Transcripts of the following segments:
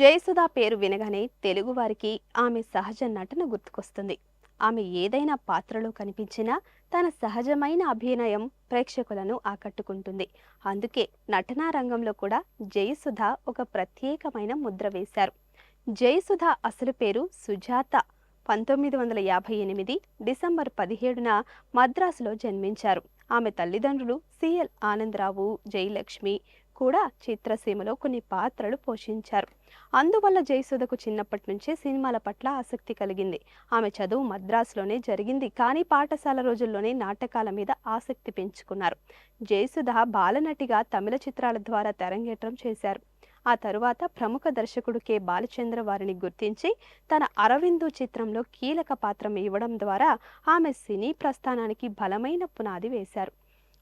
జయసుధ పేరు వినగానే తెలుగువారికి ఆమె సహజ నటన గుర్తుకొస్తుంది. ఆమె ఏదైనా పాత్రలో కనిపించినా తన సహజమైన అభినయం ప్రేక్షకులను ఆకట్టుకుంటుంది. అందుకే నటనా రంగంలో కూడా జయసుధ ఒక ప్రత్యేకమైన ముద్ర వేశారు. జయసుధ అసలు పేరు సుజాత. పంతొమ్మిది వందల యాభై ఎనిమిది డిసెంబర్ పదిహేడున మద్రాసులో జన్మించారు. ఆమె తల్లిదండ్రులు సిఎల్ ఆనందరావు జయలక్ష్మి కూడా చిత్రసీమలో కొన్ని పాత్రలు పోషించారు. అందువల్ల జయసుధకు చిన్నప్పటి నుంచే సినిమాల పట్ల ఆసక్తి కలిగింది. ఆమె చదువు మద్రాసులోనే జరిగింది. కానీ పాఠశాల రోజుల్లోనే నాటకాల మీద ఆసక్తి పెంచుకున్నారు. జయసుధ బాలనటిగా తమిళ చిత్రాల ద్వారా తెరంగేట్రం చేశారు. ఆ తరువాత ప్రముఖ దర్శకుడు కె. బాలచంద్ర వారిని గుర్తించి తన అరవిందు చిత్రంలో కీలక పాత్ర ఇవ్వడం ద్వారా ఆమె సినీ ప్రస్థానానికి బలమైన పునాది వేశారు.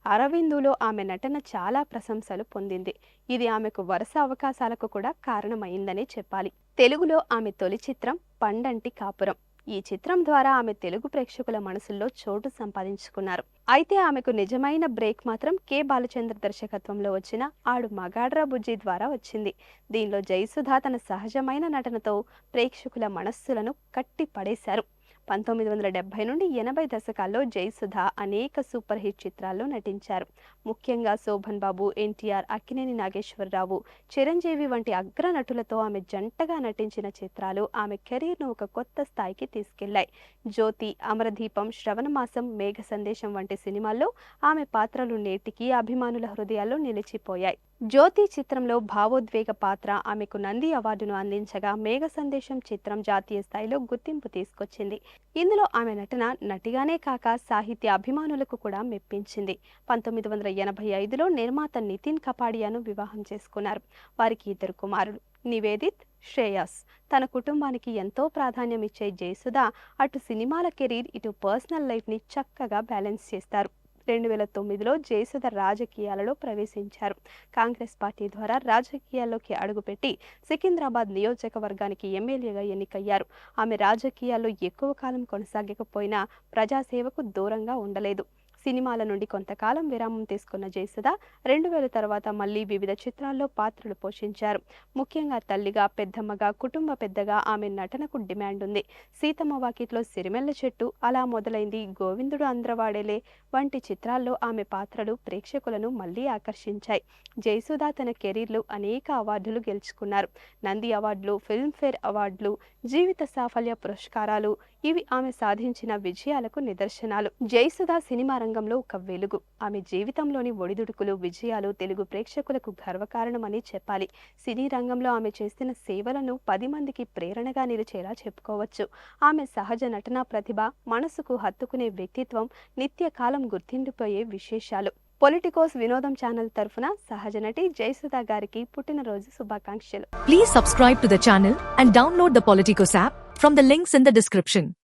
అరవిందులో ఆమె నటన చాలా ప్రశంసలు పొందింది. ఇది ఆమెకు వరుస అవకాశాలకు కూడా కారణమైందనే చెప్పాలి. తెలుగులో ఆమె తొలి చిత్రం పండంటి కాపురం. ఈ చిత్రం ద్వారా ఆమె తెలుగు ప్రేక్షకుల మనసుల్లో చోటు సంపాదించుకున్నారు. అయితే ఆమెకు నిజమైన బ్రేక్ మాత్రం కె. బాలచంద్ర దర్శకత్వంలో వచ్చిన ఆడు మగాడ్రా బుజ్జి ద్వారా వచ్చింది. దీనిలో జయసుధ తన సహజమైన నటనతో ప్రేక్షకుల మనస్సులను కట్టి పడేశారు పంతొమ్మిది వందల డెబ్బై నుండి ఎనభై దశకాల్లో జయసుధ అనేక సూపర్ హిట్ చిత్రాల్లో నటించారు. ముఖ్యంగా శోభన్ బాబు ఎన్టీఆర్ అక్కినేని నాగేశ్వరరావు చిరంజీవి వంటి అగ్ర నటులతో ఆమె జంటగా నటించిన చిత్రాలు ఆమె కెరీర్ను ఒక కొత్త స్థాయికి తీసుకెళ్ళాయి జ్యోతి అమరదీపం శ్రవణమాసం మేఘ సందేశం వంటి సినిమాల్లో ఆమె పాత్రలు నేటికీ అభిమానుల హృదయాల్లో నిలిచిపోయాయి. జ్యోతి చిత్రంలో భావోద్వేగ పాత్ర ఆమెకు నంది అవార్డును అందించగా మేఘ సందేశం చిత్రం జాతీయ స్థాయిలో గుర్తింపు తీసుకొచ్చింది. ఇందులో ఆమె నటన నటిగానే కాక సాహిత్య అభిమానులకు కూడా మెప్పించింది. పంతొమ్మిది వందల ఎనభై ఐదులో నిర్మాత నితిన్ కపాడియాను వివాహం చేసుకున్నారు. వారికి ఇద్దరు కుమారులు. నివేదిత్ శ్రేయస్. తన కుటుంబానికి ఎంతో ప్రాధాన్యం ఇచ్చే జయసుధ అటు సినిమాల కెరీర్ ఇటు పర్సనల్ లైఫ్ని చక్కగా బ్యాలెన్స్ చేస్తారు. రెండు వేల తొమ్మిదిలో జయసుధ రాజకీయాలలో ప్రవేశించారు. కాంగ్రెస్ పార్టీ ద్వారా రాజకీయాల్లోకి అడుగుపెట్టి సికింద్రాబాద్ నియోజకవర్గానికి ఎమ్మెల్యేగా ఎన్నికయ్యారు. ఆమె రాజకీయాల్లో ఎక్కువ కాలం కొనసాగకపోయినా ప్రజాసేవకు దూరంగా ఉండలేదు. సినిమాల నుండి కొంతకాలం విరామం తీసుకున్న జయసుధ రెండు వేల తర్వాత మళ్ళీ వివిధ చిత్రాల్లో పాత్రలు పోషించారు. ముఖ్యంగా తల్లిగా పెద్దమ్మగా కుటుంబ పెద్దగా ఆమె నటనకు డిమాండ్ ఉంది. సీతమ్మ వాకిట్లో సిరిమెల్ల చెట్టు అలా మొదలైంది గోవిందుడు అంద్రవాడేలే వంటి చిత్రాల్లో ఆమె పాత్రలు ప్రేక్షకులను మళ్ళీ ఆకర్షించాయి. జయసుధ తన కెరీర్లో అనేక అవార్డులు గెలుచుకున్నారు. నంది అవార్డులు ఫిల్మ్ఫేర్ అవార్డులు జీవిత సాఫల్య పురస్కారాలు ఇవి ఆమె సాధించిన విజయాలకు నిదర్శనాలు. జయసుధ సినిమా రంగంలో ఒక వెలుగు. ఆమె జీవితంలోని ఒడిదుడుకులు విజయాలు తెలుగు ప్రేక్షకులకు గర్వకారణమని చెప్పాలి. సినీ రంగంలో ఆమె చేస్తున్న సేవలను పది మందికి ప్రేరణగా నిలిచేలా చెప్పుకోవచ్చు. ఆమె సహజ నటనా ప్రతిభ మనసుకు హత్తుకునే వ్యక్తిత్వం నిత్య కాలం గుర్తిండిపోయే విశేషాలు. పొలిటికోస్ వినోదం ఛానల్ తరఫున సహజ నటి జయసుధ గారికి పుట్టినరోజు శుభాకాంక్షలు. Please subscribe to the channel and download the Politicos app from the links in the description